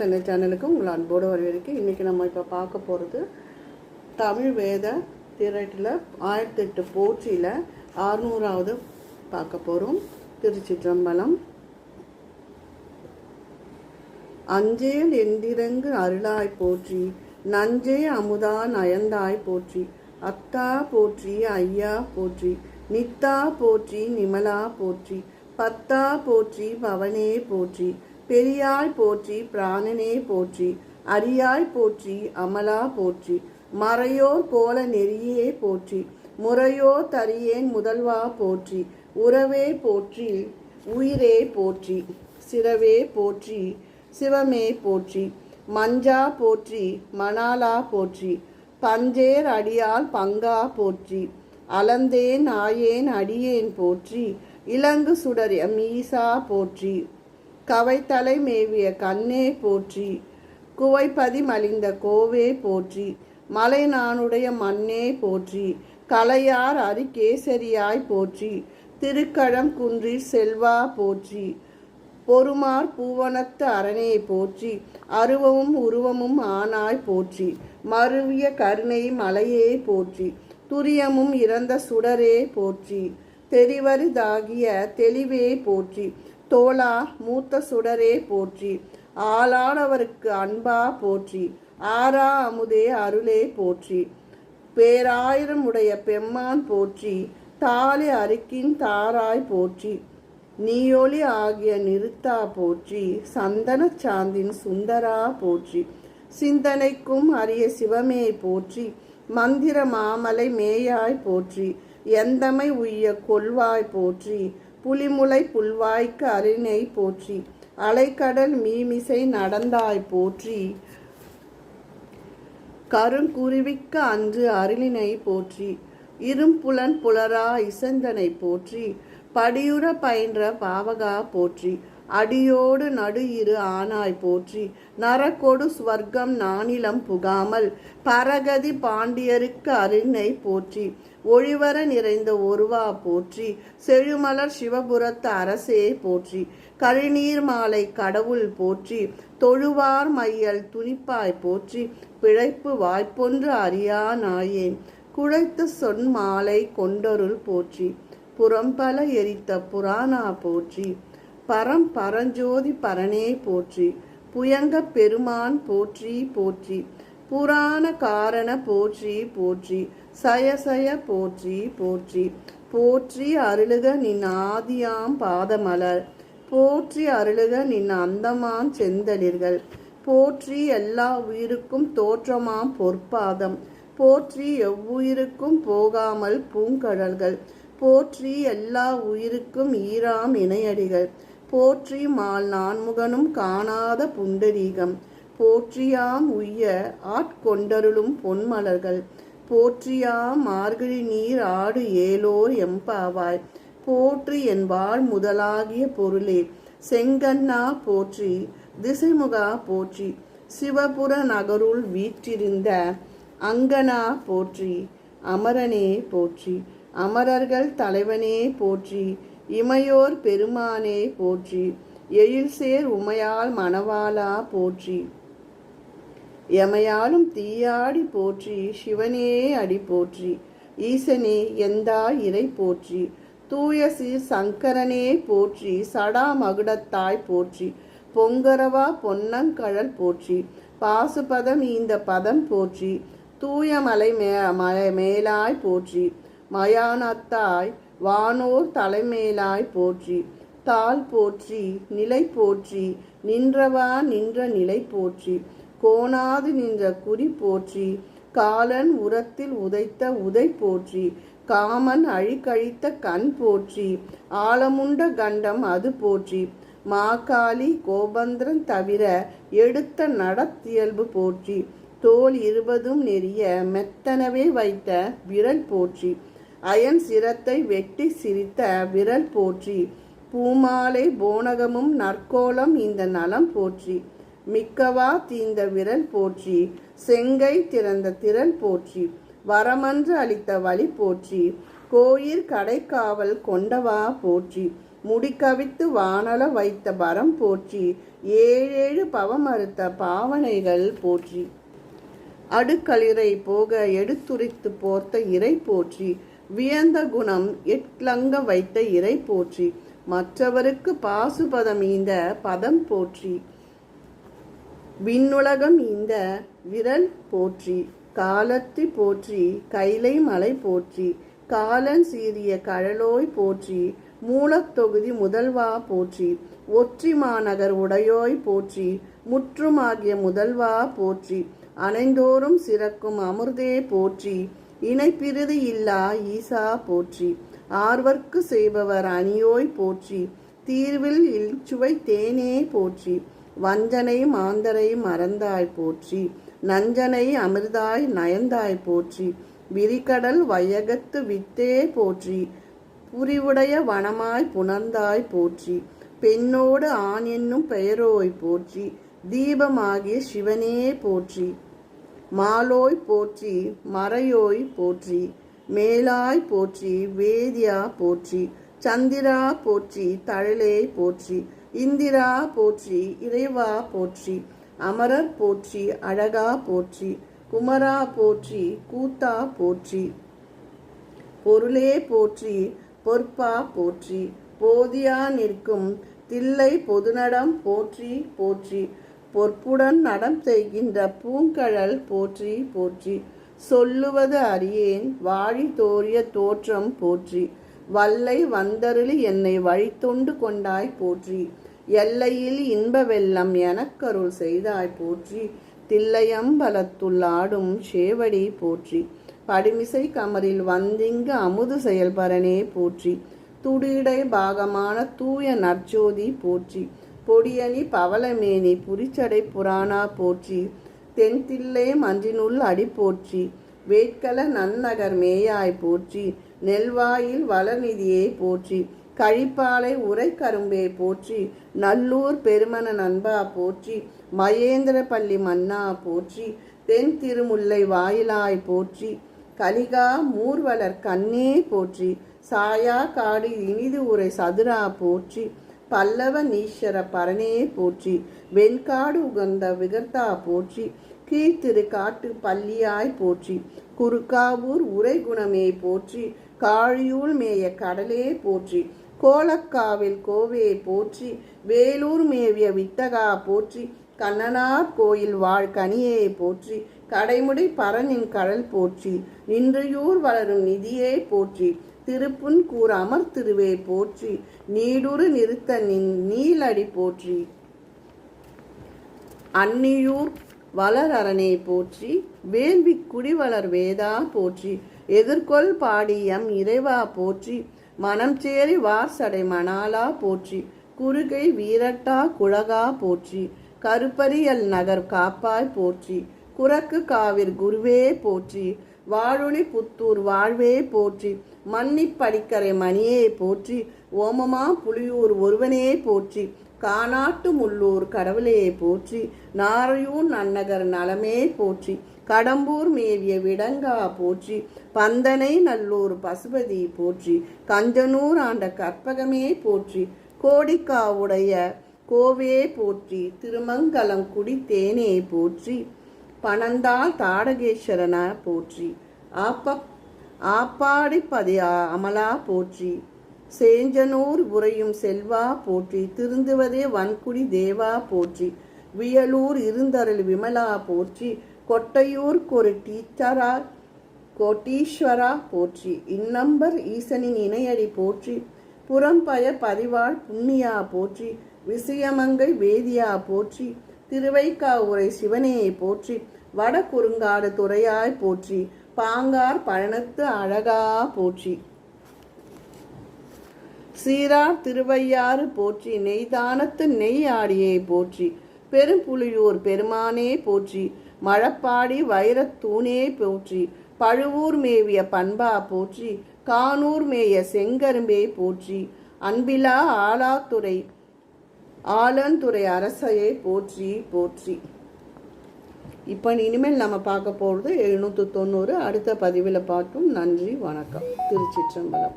தன்னை சேனலுக்கு உங்களை அன்போடு வரவேற்கு இன்றைக்கி நம்ம இப்போ பார்க்க போகிறது தமிழ் வேத திரட்டில் ஆயிரத்தி எட்டு போற்றியில் அறுநூறாவது பார்க்க போகிறோம் திருச்சிற்றம்பலம். அஞ்சேல் எந்திரங்கு அருளாய் போற்றி நஞ்சே அமுதா நயந்தாய் போற்றி அத்தா போற்றி ஐயா போற்றி நித்தா போற்றி நிமலா போற்றி பத்தா போற்றி பவனே போற்றி பெரியாய் போற்றி பிராணனே போற்றி அரியாய் போற்றி அமலா போற்றி மறையோர் கோல நெறியே போற்றி முறையோ தரியேன் முதல்வா போற்றி உறவே போற்றி உயிரே போற்றி சிறவே போற்றி சிவமே போற்றி மஞ்சா போற்றி மணாலா போற்றி பஞ்சேர் அடியால் பங்கா போற்றி அலந்தேன் ஆயேன் அடியேன் போற்றி இலங்கு சுடர் மீசா போற்றி. கவைத்தலை மேவிய கண்ணே போற்றி குவைப்பதி மலிந்த கோவே போற்றி மலை நானுடைய மண்ணே போற்றி கலையார் அரிகேசரியாய் போற்றி திருக்கழம் குன்றில் செல்வா போற்றி பொறுமார் பூவனத்து அரணே போற்றி அருவமும் உருவமும் ஆனாய் போற்றி மருவிய கருணை மலையே போற்றி துரியமும் இறந்த சுடரே போற்றி தெரிவரிதாகிய தெளிவே போற்றி தோளா மூத்த சுடரே போற்றி. ஆளானவருக்கு அன்பா போற்றி. ஆரா அமுதே அருளே போற்றி. பேராயிரம் உடைய பெம்மான் போற்றி. தாலி அருக்கின் தாராய் போற்றி. நீயொளி ஆகிய நிறுத்தா போற்றி. சந்தன சாந்தின் சுந்தரா போற்றி. சிந்தனைக்கும் அரிய சிவமே போற்றி. மந்திர மாமலை மேயாய் போற்றி. எந்தமை உய்ய கொள்வாய் போற்றி. புலிமுலை புல்வாய்க்கு அரிணை போற்றி. அலைக்கடல் மீமிசை நடந்தாய் போற்றி. கருங்குருவிக்கு அன்று அருளினை போற்றி. இரும்புலன் புலரா இசந்தனை போற்றி. படியுற பயின்ற பாவகா போற்றி. அடியோடு நடு இரு ஆனாய் போற்றி. நரக்கொடு ஸ்வர்க்கம் நானிலம் புகாமல். பரகதி பாண்டியருக்கு அருணை போற்றி. ஒளிவர நிறைந்த ஒருவா போற்றி. செழுமலர் சிவபுரத்து அரசே போற்றி. கழிநீர் மாலை கடவுள் போற்றி. தொழுவார் மையல் துணிப்பாய் போற்றி. பிழைப்பு வாய்ப்பொன்று அறியா நாயேன் குழைத்து சொன் மாலை கொண்டொருள் போற்றி. புறம்பல எரித்த புராணா போற்றி. பரம் பரஞ்சோதி பரனே போற்றி புயங்க பெருமான் போற்றி போற்றி புராண காரண போற்றி போற்றி சயசய போற்றி போற்றி போற்றி அருளுக நின் ஆதியாம் பாதமலர் போற்றி அருளுக நின் அந்தமாம் செந்தளிர்கள் போற்றி எல்லா உயிருக்கும் தோற்றமாம் பொற்பாதம் போற்றி எவ்வுயிருக்கும் போகாமல் பூங்கடல்கள் போற்றி எல்லா உயிருக்கும் ஈராம் இணையடிகள் போற்றி மால் நான்முகனும் காணாத புண்டரீகம். போற்றியாம் உய்ய ஆட்கொண்டருளும் பொன்மலர்கள். போற்றியாம் மார்கழி நீர் ஆடு ஏலோர் எம்பாவாய். போற்றி என்பாள் முதலாகிய பொருளே. செங்கண்ணா போற்றி திசைமுகா போற்றி. சிவபுர நகருள் வீற்றிருந்த அங்கனா போற்றி. அமரனே போற்றி. அமரர்கள் தலைவனே போற்றி. இமையோர் பெருமானே போற்றி. எழில்சேர் உமையால் மணவாளா போற்றி. எமையாலும் தீயாடி போற்றி சிவனே அடி போற்றி. ஈசனே எந்தா இறை போற்றி. தூய சீர் சங்கரனே போற்றி சடா மகுடத்தாய் போற்றி. பொங்கரவா பொன்னங்கழல் போற்றி. பாசுபதம் இந்த பதம் போற்றி. தூய மலை மே மலை மேலாய் போற்றி. மயானத்தாய் வானோர் தலைமேலாய் போற்றி தாள் போற்றி நிலை போற்றி நின்றவா நின்ற நிலை போற்றி கோணாது நின்ற குறி போற்றி காலன் உரத்தில் உதைத்த உதை போற்றி காமன் அழிக்கழித்த கண் போற்றி ஆழமுண்ட கண்டம் அது போற்றி மாகாளி கோபந்திரன் தவிர எடுத்த நடத்தியல்பு போற்றி தோல் இருபதும் நெறிய மெத்தனவே வைத்த விரல் போற்றி அயன் சிரத்தை வெட்டி சிரித்த விரல் போற்றி. பூமாலை போனகமும் நற்கோலம் இந்த நலம் போற்றி. மிக்கவா தீந்த விரல் போற்றி. செங்கை திறந்த திரள் போற்றி. வரமன்று அளித்த வழி போற்றி. கோயிற் கடைக்காவல் கொண்டவா போற்றி. முடிக்கவித்து வானல வைத்த பரம் போற்றி. ஏழேழு பவமறுத்த பாவனைகள் போற்றி. அடுக்களிரை போக எடுத்துரைத்து போர்த்த இறை போற்றி. வியந்த குணம் எட்லங்க வைத்த இறை போற்றி. மற்றவருக்கு பாசுபதம் இந்த பதம் போற்றி. விண்ணுலகம் இந்த விரல் போற்றி. காலத்தி போற்றி கைலை மலை போற்றி. காலன் சீரிய கழலோய் போற்றி. மூலத்தொகுதி முதல்வா போற்றி. ஒற்றி மாநகர் உடையோய் போற்றி. முற்றுமாகிய முதல்வா போற்றி. அனைந்தோறும் சிறக்கும் அமிர்தே போற்றி. இணைப்பிறுதி இல்லா ஈசா போற்றி. ஆர்வர்க்கு செய்பவர் அணியோய் போற்றி. தீர்வில் இல்சுவை தேனே போற்றி. வஞ்சனை மாந்தரை மறந்தாய் போற்றி. நஞ்சனை அமிர்தாய் நயந்தாய் போற்றி. விரிகடல் வையகத்து வித்தே போற்றி. புரிவுடைய வனமாய் புணர்ந்தாய் போற்றி. பெண்ணோடு ஆண் என்னும் பெயரோய் போற்றி. தீபமாகிய சிவனே போற்றி. மாலோய் போற்றி மறையோய் போற்றி மேலாய் போற்றி வேதியா போற்றி சந்திரா போற்றி தழலே போற்றி இந்திரா போற்றி இறைவா போற்றி அமரர் போற்றி அழகா போற்றி குமரா போற்றி கூத்தா போற்றி பொருளே போற்றி பொற்பா போற்றி போதியா நிற்கும் தில்லை பொதுநடம் போற்றி போற்றி பொற்புடன் நடம் செய்கின்ற பூங்கழல் போற்றி போற்றி. சொல்லுவது அறியேன் வாழி தோறிய தோற்றம் போற்றி. வல்லை வந்தருளி என்னை வழித்தொண்டு கொண்டாய் போற்றி. எல்லையில் இன்ப வெள்ளம் எனக்கருள் செய்தாய் போற்றி. தில்லையம்பலத்துள் ஆடும் சேவடி போற்றி. படிமிசை கமரில் வந்திங்கு அமுது செயல்பரனே போற்றி. துடிடை பாகமான தூய நற்ஜோதி போற்றி. பொடியணி பவளமேனி புரிச்சடை புராணா போற்றி தென்தில்லை மஞ்சினுள் அடி போற்றி வேட்கல நன்னகர் மேயாய் போற்றி நெல்வாயில் வளநிதியை போற்றி கழிப்பாலை உரை கரும்பே போற்றி நல்லூர் பெருமன நண்பா போற்றி மகேந்திரப்பள்ளி மன்னா போற்றி தென் திருமுல்லை வாயிலாய் போற்றி கலிகா மூர்வலர் கண்ணே போற்றி சாயா காடு இனிது உரை சதுரா போற்றி பல்லவ நீஸ்வர பரனே போற்றி வெண்காடு உகந்த விகர்த்தா போற்றி கீழ்த்திரு காட்டு பள்ளியாய் போற்றி குறுக்காவூர் உரை குணமே போற்றி காழியூள் மேய கடலே போற்றி கோலக்காவில் கோவையை போற்றி வேலூர் மேவிய வித்தகா போற்றி கண்ணனார் கோயில் வாழ்கனியை போற்றி கடைமுடி பரனின் கடல் போற்றி நின்றையூர் வளரும் நிதியை போற்றி திருப்புன் அமர் திருவே போற்றி நீடுரு நிறுத்த நின் நீலடி போற்றி. அன்னியூர் வளர் அரணே போற்றி வேள்வி குடிவளர் வேதா போற்றி எதிர்கொள் பாடியம் இறைவா போற்றி மனம் சேரி வாசடை மணாலா போற்றி குறுகை வீரட்டா குழகா போற்றி கருப்பரியல் நகர் காப்பாய் போற்றி குரக்கு காவிர் குருவே போற்றி வாழொளி புத்தூர் வாழ்வே போற்றி. மன்னிப்படிக்கரை மணியே போற்றி. ஓமமா புலியூர் ஒருவனே போற்றி. காணாட்டு முள்ளூர் கடவுளே போற்றி. நாரையூர் நன்னகர் நலமே போற்றி. கடம்பூர் மேவிய விடங்கா போற்றி. பந்தனை நல்லூர் பசுபதி போற்றி. கஞ்சனூர் ஆண்ட கற்பகமே போற்றி. கோடிக்காவுடைய கோவே போற்றி. திருமங்கலம் குடி தேனே போற்றி. பணந்தால் தாடகேஸ்வரனா போற்றி. ஆப்ப ஆப்பாடிப்பதையா அமலா போற்றி. சேஞ்சனூர் உறையும் செல்வா போற்றி. திருந்துவதே வன்குடி தேவா போற்றி. வியலூர் இருந்தருள் விமலா போற்றி. கொட்டையூர் ஒரு டீச்சரா கோட்டீஸ்வரா போற்றி. இன்னம்பர் ஈசனின் இணையடி போற்றி. புறம்பய பதிவாள் புண்ணியா போற்றி. விஷயமங்கை வேதியா போற்றி. திருவைக்காவுரை சிவனையை போற்றி வட குறுங்காடு துறையாய் போற்றி பாங்கார் பழனத்து அழகா போற்றி. சீரார் திருவையாறு போற்றி நெய்தானத்து நெய் ஆடியை போற்றி பெரும்புலியூர் பெருமானே போற்றி மழப்பாடி வைரத்தூணே போற்றி பழுவூர் மேவிய பண்பா போற்றி கானூர் மேய செங்கரும்பே போற்றி அன்பிலா ஆலாத்துறை ஆலந்துறை அரசையை போற்றி போற்றி. இப்போ இனிமேல் நம்ம பார்க்க போகிறது எழுநூற்றி தொண்ணூறு. அடுத்த பதிவில் பார்க்கும். நன்றி வணக்கம். திருச்சிற்றம்பலம்.